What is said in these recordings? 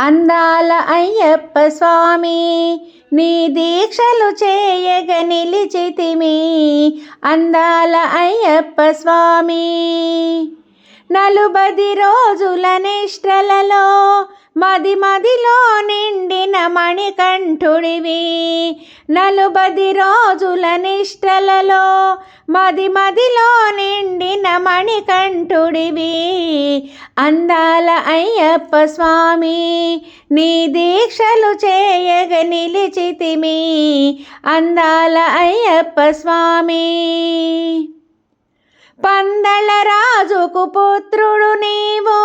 అందాల అయ్యప్ప స్వామి నీ దీక్షలు చేయగ నిలిచితిమి. అందాల అయ్యప్ప స్వామి. నలుబది రోజుల నిష్ఠలలో మది మదిలో నిండిన మణికంఠుడివి. నలుబది రోజుల నిష్ఠలలో మది మదిలో నిండిన మణికంఠుడివి. అందాల అయ్యప్ప స్వామి నీ దీక్షలు చేయగ నిలిచితిమి. అందాల అయ్యప్ప స్వామి. పందల రాజుకు పుత్రుడు నీవు.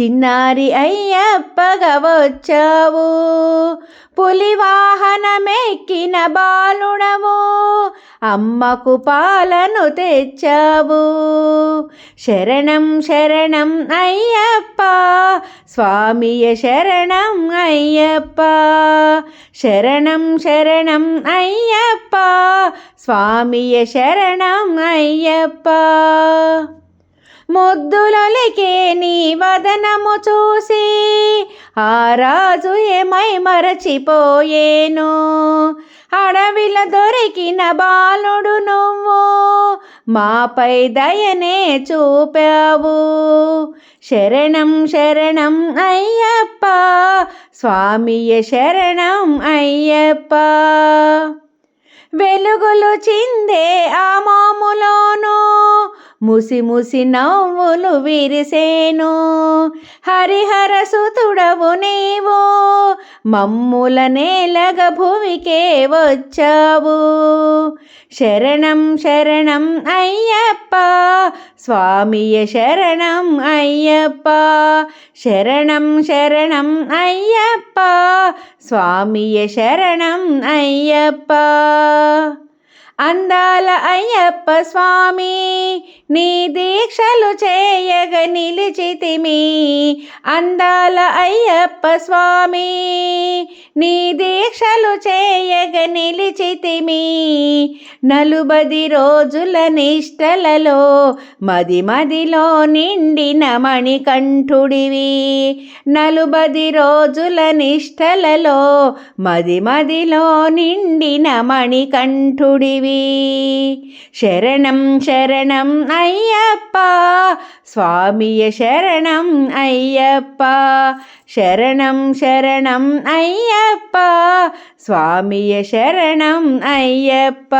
చిన్నారి అయ్యప్పగా వచ్చావు. పులివాహనమెక్కిన బాలుడవు. అమ్మకు పాలను తెచ్చావు. శరణం శరణం అయ్యప్ప. స్వామియ శరణం అయ్యప్ప. శరణం శరణం అయ్యప్ప. స్వామియ శరణం అయ్యప్ప. ముద్దులొలికే నీ వదనము చూసి ఆ రాజు ఏమై మరచిపోయేను? అడవిల దొరికిన బాలుడు నువ్వు మాపై దయనే చూపావు. శరణం శరణం అయ్యప్ప స్వామియ శరణం అయ్యప్ప. వెలుగులు చిందే ఆ ముసి ముసి నవ్వులు విరిసేను. హరిహర సుతుడవు నీవు మమ్ముల నేలగ భూమికే వచ్చావు. శరణం శరణం అయ్యప్ప స్వామియ శరణం అయ్యప్ప. శరణం శరణం అయ్యప్ప స్వామియ శరణం అయ్యప్ప. అందాల అయ్యప్ప స్వామి నీ దీక్షలు చేయగ నిలిచితిమి. అందాల అయ్యప్ప స్వామి నీ దీక్షలు చేయగ నిలిచితిమి. నలుబది రోజుల నిష్టలలో మది మదిలో నిండిన మణికంఠుడివి. నలుబది రోజుల నిష్టలలో మది మదిలో నిండిన మణికంఠుడివి. శరణం శరణం అయ్యప్ప స్వామియ శరణం అయ్యప్ప శరణం శరణం అయ్యప్ప స్వామియ శరణం అయ్యప్ప